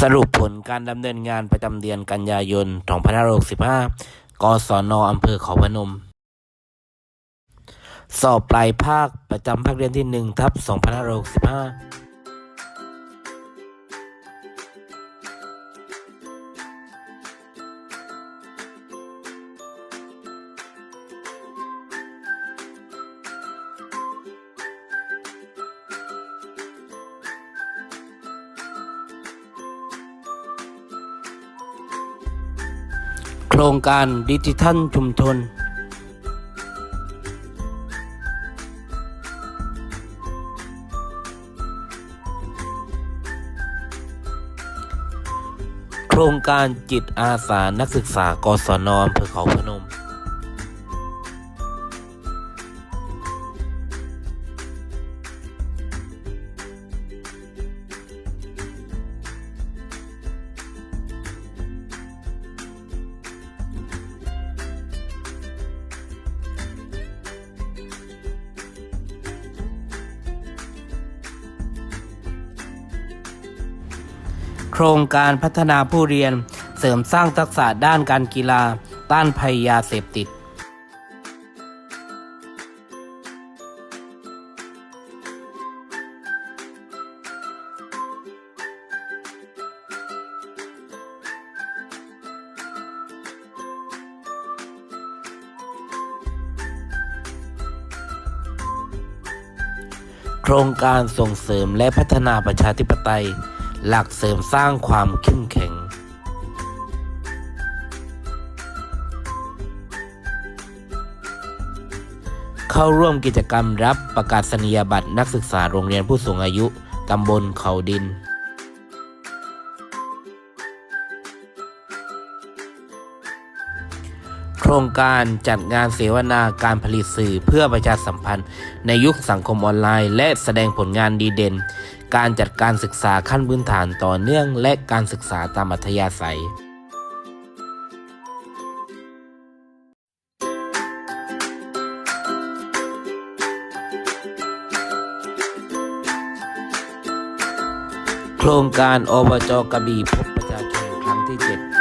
สรุปผลการดำเนินงานประจำเดือนกันยายน 2565 กศนอำเภอเขาพนม สอบปลายภาคประจำภาคเรียนที่ 1 ทับ 2565 โครงการดิจิทัลชุมชน โครงการจิตอาสานักศึกษากศนอำเภอเขาพนม ครงการพัฒนาผู้เรียน เสริมสร้างทักษะด้านการกีฬา ต้านภัยยาเสพติดโครงการส่งเสริมและพัฒนาประชาธิปไตย หลักเสริมสร้างความเข้มแข็ง เข้าร่วมกิจกรรมรับประกาศนียบัตรนักศึกษาโรงเรียนผู้สูงอายุ ตำบลเขาดิน โครงการจัดงานเสวนาการผลิตสื่อเพื่อประชาสัมพันธ์ ในยุคสังคมออนไลน์ และแสดงผลงานดีเด่น การจัดการศึกษาขั้นพื้นฐานต่อเนื่อง และการศึกษาตามอัธยาศัยโครงการอบจกระบี่พบประชาชนครั้งที่ 7